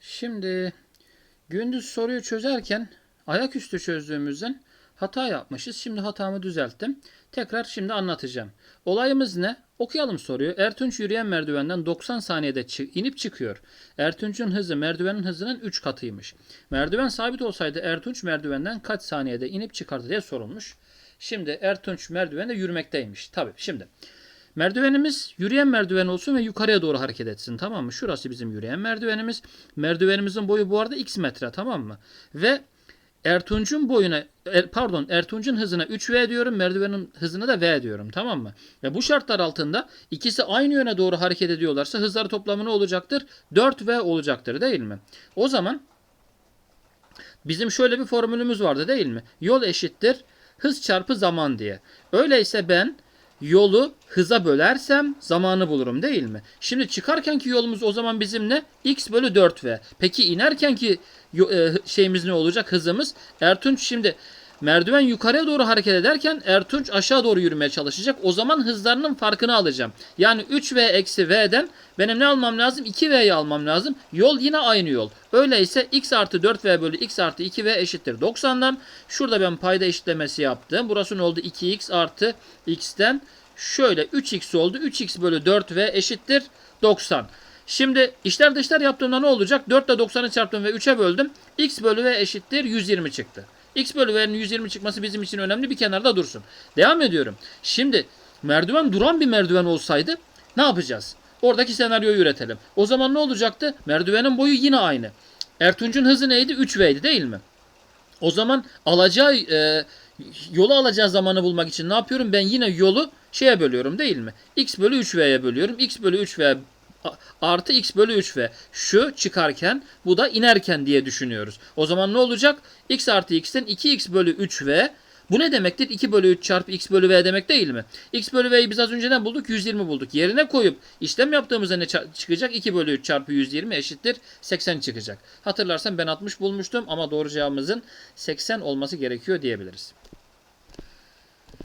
Şimdi gündüz soruyu çözerken ayaküstü çözdüğümüzden hata yapmışız. Şimdi hatamı düzelttim. Tekrar şimdi anlatacağım. Olayımız ne? Okuyalım soruyu. Ertunç yürüyen merdivenden 90 saniyede çı- inip çıkıyor. Ertunç'un hızı merdivenin hızının 3 katıymış. Merdiven sabit olsaydı Ertunç merdivenden kaç saniyede inip çıkardı diye sorulmuş. Şimdi Ertunç merdivende yürümekteymiş. Tabii şimdi Merdivenimiz yürüyen merdiven olsun ve yukarıya doğru hareket etsin tamam mı? Şurası bizim yürüyen merdivenimiz. Merdivenimizin boyu bu arada x metre tamam mı? Ve Ertunç'un boyuna er- pardon Ertunç'un hızına 3v diyorum merdivenin hızına da v diyorum tamam mı? Ve bu şartlar altında ikisi aynı yöne doğru hareket ediyorlarsa hızları toplamı ne olacaktır? 4v olacaktır değil mi? O zaman bizim şöyle bir formülümüz vardı değil mi? Yol eşittir hız çarpı zaman diye. Öyleyse ben yolu hıza bölersem zamanı bulurum değil mi? Şimdi çıkarkenki yolumuz o zaman bizim ne? x bölü 4v. Peki inerkenki yo- e, şeyimiz ne olacak? Hızımız. Ertunç şimdi merdiven yukarıya doğru hareket ederken Ertunç aşağı doğru yürümeye çalışacak. O zaman hızlarının farkını alacağım. Yani 3v eksi v'den benim ne almam lazım? 2v'yi almam lazım. Yol yine aynı yol. Öyleyse x artı 4v bölü x artı 2v eşittir 90'dan. Şurada ben payda eşitlemesi yaptım. Burası ne oldu? 2x artı x'ten şöyle 3x oldu. 3x bölü 4v eşittir 90. Şimdi işler dışlar yaptığımda ne olacak? 4 ile 90'ı çarptım ve 3'e böldüm. x bölü v eşittir 120 çıktı. X bölü v'nin 120 çıkması bizim için önemli. Bir kenarda dursun. Devam ediyorum. Şimdi merdiven duran bir merdiven olsaydı ne yapacağız? Oradaki senaryoyu üretelim. O zaman ne olacaktı? Merdivenin boyu yine aynı. Ertunç'un hızı neydi? 3v'ydi değil mi? O zaman alacağı e, yolu alacağı zamanı bulmak için ne yapıyorum? Ben yine yolu şeye bölüyorum değil mi? x bölü 3v'ye bölüyorum. x bölü 3v a- artı x bölü 3v. Şu çıkarken bu da inerken diye düşünüyoruz. O zaman ne olacak? x artı x'ten 2x bölü 3v bu ne demektir? 2 bölü 3 çarpı x bölü v demek değil mi? x bölü v'yi biz az önceden bulduk? 120 bulduk. Yerine koyup işlem yaptığımızda ne çıkacak? 2 bölü 3 çarpı 120 eşittir 80 çıkacak. Hatırlarsan ben 60 bulmuştum ama doğru cevabımızın 80 olması gerekiyor diyebiliriz.